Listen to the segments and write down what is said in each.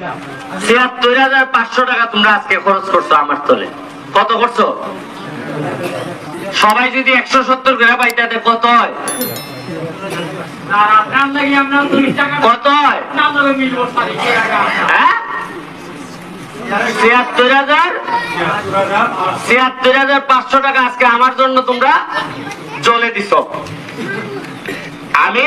হাজার পাঁচশো টাকা তোমরা আজকে খরচ করছ আমার কত করছ? সবাই যদি একশো সত্তর করে পাইতে কত হয়? কত হয়? হ্যাঁ? পাঁচশো টাকা আজকে আমার জন্য তোমরা চলে দিছ। আমি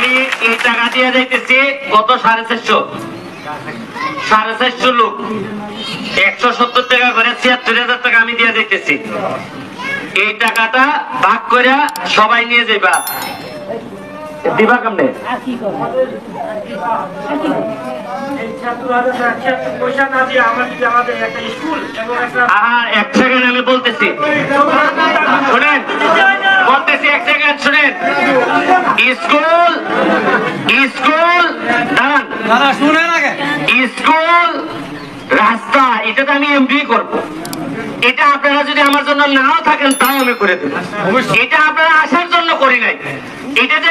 আমি এই টাকা দিয়ে দিতেছি কত সাড়ে চারশো। সাড়ে চারশো লোক। একশো সত্তর টাকা করে ছিয়াত্তর হাজার টাকা আমি দিয়ে দিতেছি এই টাকাটা ভাগ করে সবাই নিয়ে যাইবা। দিবা কেমনে? পয়সা না দিয়ে আমরা যদি আমাদের একটা স্কুল এবং একটা আহা এক সেকেন্ড আমি বলতেছি শুনেন বলতেছি এক সেকেন্ড শুনেন স্কুল স্কুল দাঁড়ান। শুনেন আগে স্কুল রাস্তা এটা তো আমি এমপি করব। এটা আপনারা যদি আমার জন্য নাও থাকেন তাও আমি করে দেবো। এটা আপনারা আসার জন্য করি নাই। এটা যে